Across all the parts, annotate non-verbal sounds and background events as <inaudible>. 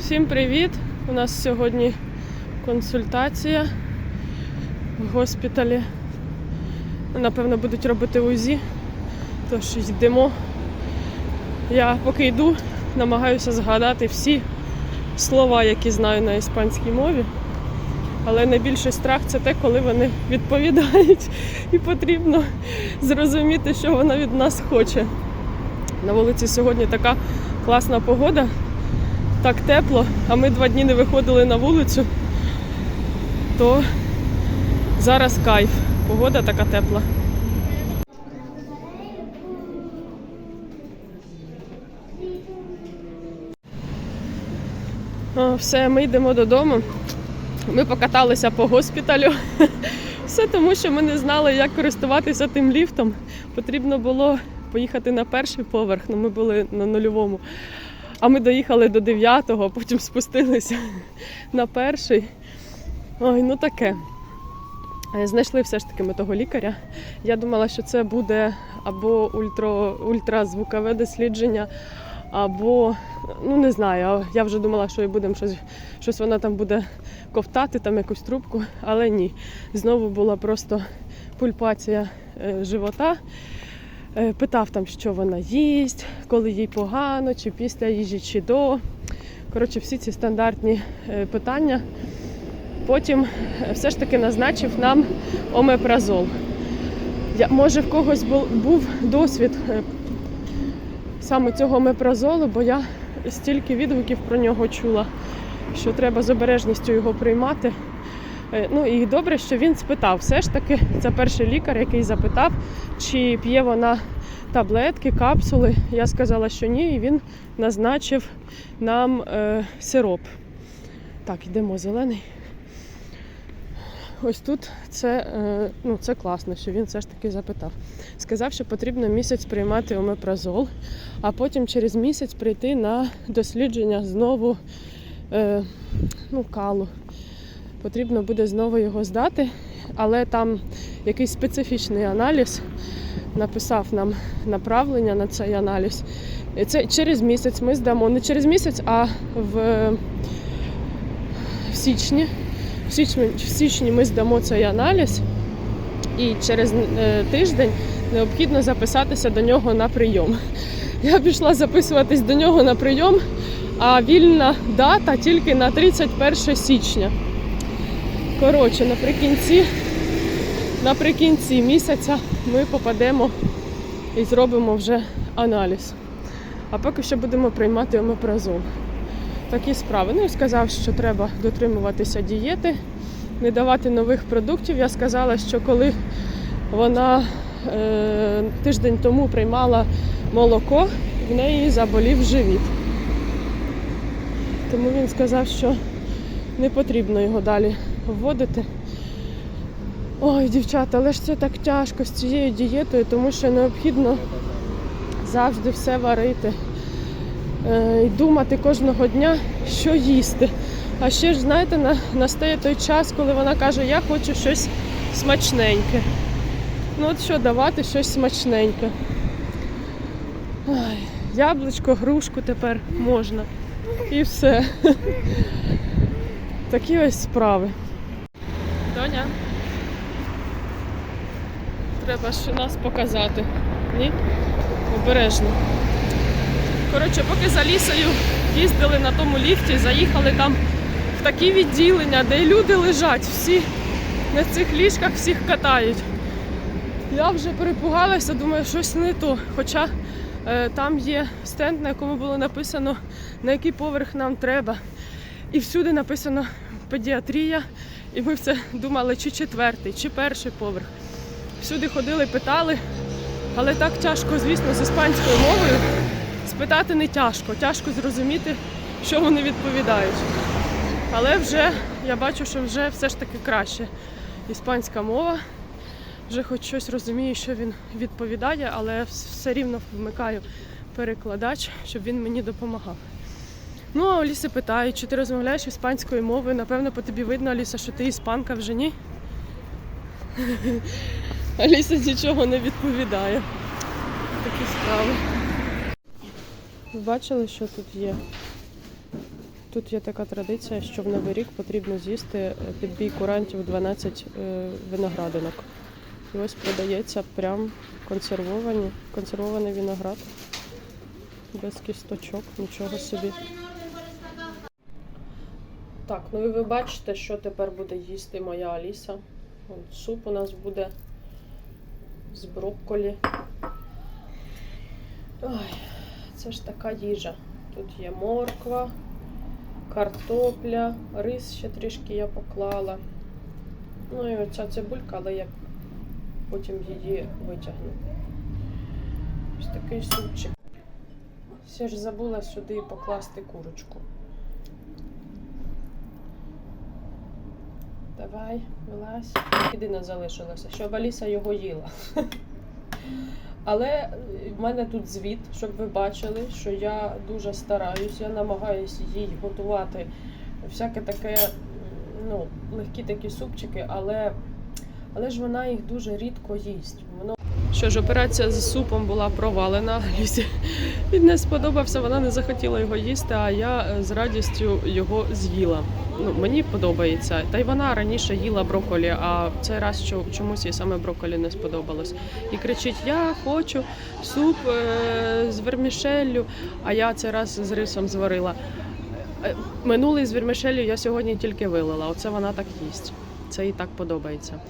Всім привіт! У нас сьогодні консультація в госпіталі. Напевно, будуть робити УЗІ, тож йдемо. Я поки йду, намагаюся згадати всі слова, які знаю на іспанській мові. Але найбільший страх це те, коли вони відповідають, і потрібно зрозуміти, що вона від нас хоче. На вулиці сьогодні така класна погода, так тепло, а ми два дні не виходили на вулицю, то зараз кайф. Погода така тепла. Все, ми йдемо додому. Ми покаталися по госпіталю. <laughs> Все тому, що ми не знали, як користуватися тим ліфтом. Потрібно було поїхати на перший поверх, ну ми були на нульовому. А ми доїхали до дев'ятого, потім спустилися <laughs> на перший. Ой, ну таке. Е, Знайшли все ж таки ми того лікаря. Я думала, що це буде або ультра, ультразвукове дослідження, або ну не знаю. Я вже думала, що і будемо щось, щось вона там буде ковтати, там якусь трубку, але ні. Знову була просто пульпація е, живота. Е, Питав там, що вона їсть, коли їй погано, чи після їжі, чи до. Коротше, всі ці стандартні е, питання. Потім е, все ж таки назначив нам омепразол. Я, може, в когось був, був досвід саме цього омепразолу, бо я стільки відгуків про нього чула, що треба з обережністю його приймати. Е, Ну і добре, що він спитав. Все ж таки, це перший лікар, який запитав, чи п'є вона таблетки, капсули. Я сказала, що ні, і він назначив нам е, сироп. Так, йдемо зелений. Ось тут це, е, ну, це класно, що він все ж таки запитав. Сказав, що потрібно місяць приймати омепразол, а потім через місяць прийти на дослідження знову е, ну, калу. Потрібно буде знову його здати, але там якийсь специфічний аналіз написав нам направлення на цей аналіз. І Це через місяць ми здамо. Не через місяць, а в, в січні. В січні, в січні ми здамо цей аналіз, і через е, тиждень необхідно записатися до нього на прийом. Я пішла записуватись до нього на прийом, а вільна дата тільки на 31 січня. Коротше, наприкінці, наприкінці місяця ми попадемо і зробимо вже аналіз. А поки що будемо приймати омепразол. Такі справи. Ну і сказав, що треба дотримуватися дієти, не давати нових продуктів. Я сказала, що коли вона е, тиждень тому приймала молоко, в неї заболів живіт. Тому він сказав, що не потрібно його далі вводити. Ой, дівчата, але ж це так тяжко з цією дієтою, тому що необхідно завжди все варити е, і думати кожного дня, що їсти. А ще ж, знаєте, настає той час, коли вона каже, я хочу щось смачненьке. Ну от що давати щось смачненьке. Ай, яблучко, грушку тепер можна. І все. Такі ось справи. Доня. Треба ще нас показати. Ні? Обережно. Коротше, поки за лісою їздили на тому ліфті, заїхали там в такі відділення, де люди лежать, всі на цих ліжках всіх катають. Я вже перепугалася, думаю, щось не то. Хоча е, там є стенд, на якому було написано, на який поверх нам треба. І всюди написано педіатрія. І ми все думали, чи четвертий, чи перший поверх. Всюди ходили, питали, але так тяжко, звісно, з іспанською мовою. Спитати не тяжко, тяжко зрозуміти, що вони відповідають. Але вже я бачу, що вже все ж таки краще. Іспанська мова, вже хоч щось розумію, що він відповідає, але все рівно вмикаю перекладач, щоб він мені допомагав. Ну, а Аліси питають, чи ти розмовляєш іспанською мовою? Напевно, по тобі видно, Аліса, що ти іспанка вже ні. <laughs> Аліса нічого не відповідає. Такі справи. Ви бачили, що тут є? Тут є така традиція, що в Новий рік потрібно з'їсти е, підбій курантів 12 е, виноградинок. І ось продається прям консервовані, консервований виноград. Без кісточок, нічого собі. Так, ну і ви бачите, що тепер буде їсти моя Аліса. Суп у нас буде з брокколі. Ой, це ж така їжа. Тут є морква, картопля, рис ще трішки я поклала. Ну і оця цибулька, але я потім її витягну. Ось такий супчик. Ще ж забула сюди покласти курочку. Давай, вилазь. Єдине залишилося, щоб Аліса його їла. Але в мене тут звіт, щоб ви бачили, що я дуже стараюсь, я намагаюся їй готувати всяке таке, ну, легкі такі супчики, але, але ж вона їх дуже рідко їсть. Що ж, операція з супом була провалена. <laughs> Лізі він не сподобався, вона не захотіла його їсти, а я е, з радістю його з'їла. Ну, мені подобається. Та й вона раніше їла брокколі, а в цей раз чомусь їй саме брокколі не сподобалось. І кричить: Я хочу суп е- з вермішеллю, а я цей раз з рисом зварила. Е, Минулий з вермішеллю я сьогодні тільки вилила. Оце вона так їсть. Це їй так подобається.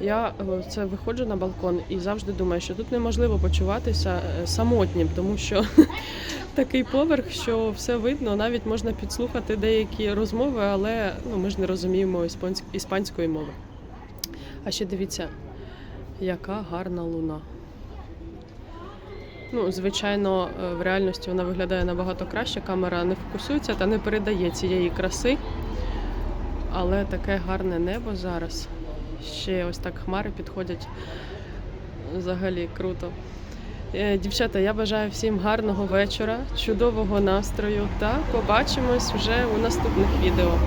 Я е, це виходжу на балкон і завжди думаю, що тут неможливо почуватися е, самотнім, тому що <laughs> такий поверх, що все видно, навіть можна підслухати деякі розмови, але ну, ми ж не розуміємо іспанської мови. А ще дивіться, яка гарна луна. Ну, звичайно, е, в реальності вона виглядає набагато краще. Камера не фокусується та не передає цієї краси. Але таке гарне небо зараз. Ще ось так хмари підходять. Взагалі круто. Е, Дівчата, я бажаю всім гарного вечора, чудового настрою та побачимось вже у наступних відео.